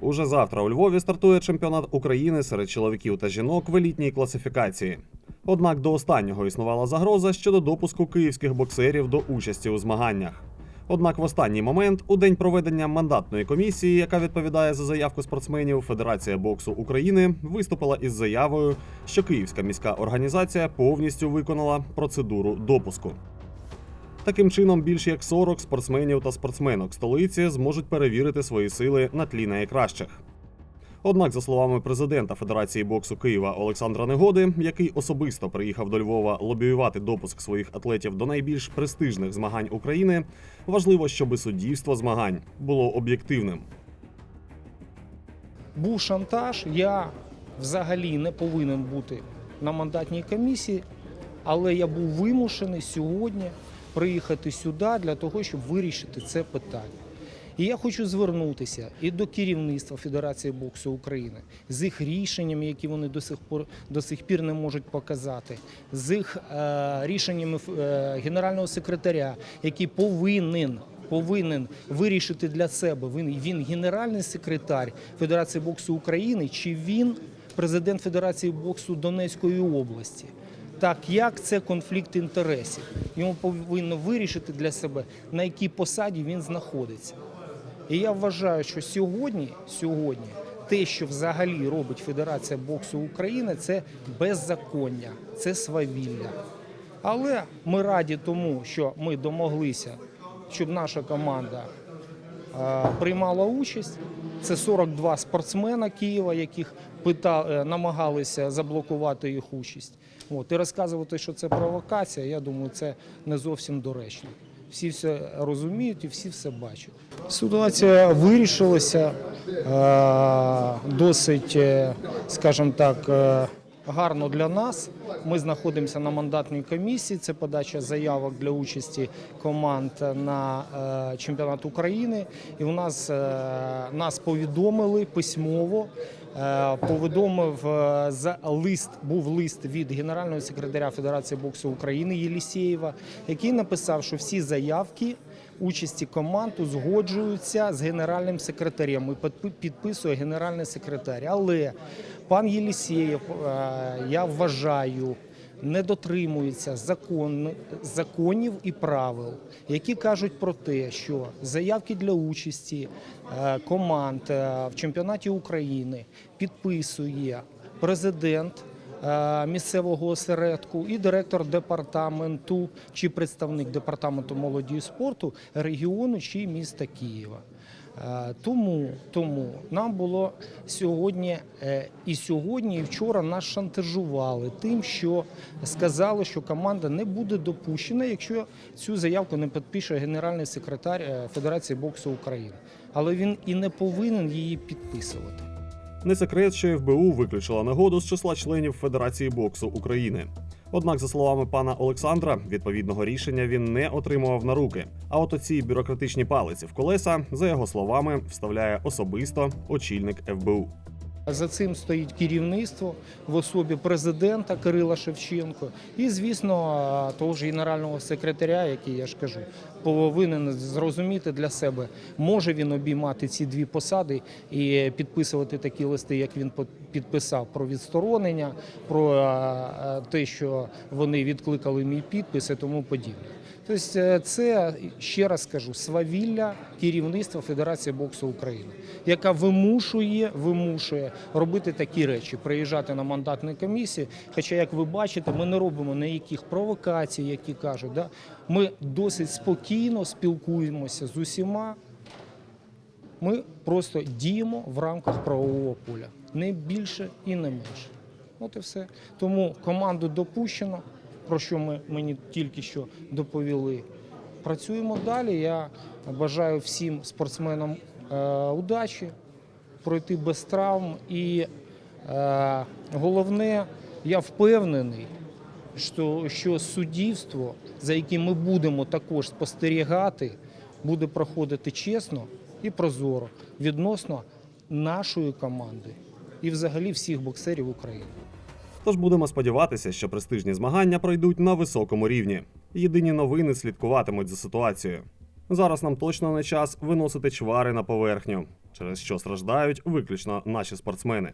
Уже завтра у Львові стартує чемпіонат України серед чоловіків та жінок в елітній класифікації. Однак до останнього існувала загроза щодо допуску київських боксерів до участі у змаганнях. Однак в останній момент, у день проведення мандатної комісії, яка відповідає за заявку спортсменів, Федерація боксу України виступила із заявою, що Київська міська організація повністю виконала процедуру допуску. Таким чином, більш як 40 спортсменів та спортсменок столиці зможуть перевірити свої сили на тлі найкращих. Однак, за словами президента Федерації боксу Києва Олександра Негоди, який особисто приїхав до Львова лобіювати допуск своїх атлетів до найбільш престижних змагань України, важливо, щоб суддівство змагань було об'єктивним. був шантаж. Я взагалі не повинен бути на мандатній комісії, але я був вимушений сьогодні приїхати сюди для того, щоб вирішити це питання. І я хочу звернутися і до керівництва Федерації боксу України з їх рішеннями, які вони до сих пор до сих пір не можуть показати, з їх е, рішеннями е, генерального секретаря, який повинен повинен вирішити для себе. Він він генеральний секретар Федерації боксу України, чи він президент Федерації боксу Донецької області. Так як це конфлікт інтересів? Йому повинно вирішити для себе на якій посаді він знаходиться. І я вважаю, що сьогодні, сьогодні те, що взагалі робить Федерація боксу України, це беззаконня, це свавілля. Але ми раді тому, що ми домоглися, щоб наша команда приймала участь. Це 42 спортсмена Києва, яких пита, е, намагалися заблокувати їх участь. От. І розказувати, що це провокація, я думаю, це не зовсім доречно. Всі все розуміють і всі все бачать. Ситуація вирішилася е, досить, е, скажімо так, гарно для нас. Ми знаходимося на мандатній комісії. Це подача заявок для участі команд на е, чемпіонат України. І у нас е, нас повідомили письмово. е, Повідомив за лист, був лист від генерального секретаря Федерації боксу України Єлісєєва, який написав, що всі заявки участі команд узгоджуються з генеральним секретарем і підпи- підписує генеральний секретар. Але пан Єлісєєв, е, я вважаю, не дотримується закон, законів і правил, які кажуть про те, що заявки для участі е, команд е, в чемпіонаті України підписує президент місцевого осередку і директор департаменту чи представник департаменту молоді і спорту регіону чи міста Києва. Е, Тому, тому нам було сьогодні е, і сьогодні, і вчора нас шантажували тим, що сказали, що команда не буде допущена, якщо цю заявку не підпише генеральний секретар е, Федерації боксу України. Але він і не повинен її підписувати. Не секрет, що ФБУ виключила нагоду з числа членів Федерації боксу України. Однак, за словами пана Олександра, відповідного рішення він не отримував на руки. А от оці бюрократичні палиці в колеса, за його словами, вставляє особисто очільник ФБУ. За цим стоїть керівництво в особі президента Кирила Шевченко і, звісно, того ж генерального секретаря, який я ж кажу, повинен зрозуміти для себе, може він обіймати ці дві посади і підписувати такі листи, як він підписав про відсторонення, про те, що вони відкликали мій підпис і тому подібне. Тобто е, це, ще раз скажу, свавілля керівництва Федерації боксу України, яка вимушує, вимушує робити такі речі, приїжджати на мандатні комісії. Хоча, як ви бачите, ми не робимо ніяких провокацій, які кажуть. Да? Ми досить спокійно спілкуємося з усіма. Ми просто діємо в рамках правового поля, не більше і не менше. От і все. Тому команду допущено, про що ми мені тільки що доповіли. Працюємо далі. Я бажаю всім спортсменам е, удачі, пройти без травм. І е, головне, я впевнений, що, що суддівство, за яким ми будемо також спостерігати, буде проходити чесно і прозоро відносно нашої команди і взагалі всіх боксерів України. Тож будемо сподіватися, що престижні змагання пройдуть на високому рівні. Єдині новини слідкуватимуть за ситуацією. Зараз нам точно не час виносити чвари на поверхню. Через що страждають виключно наші спортсмени.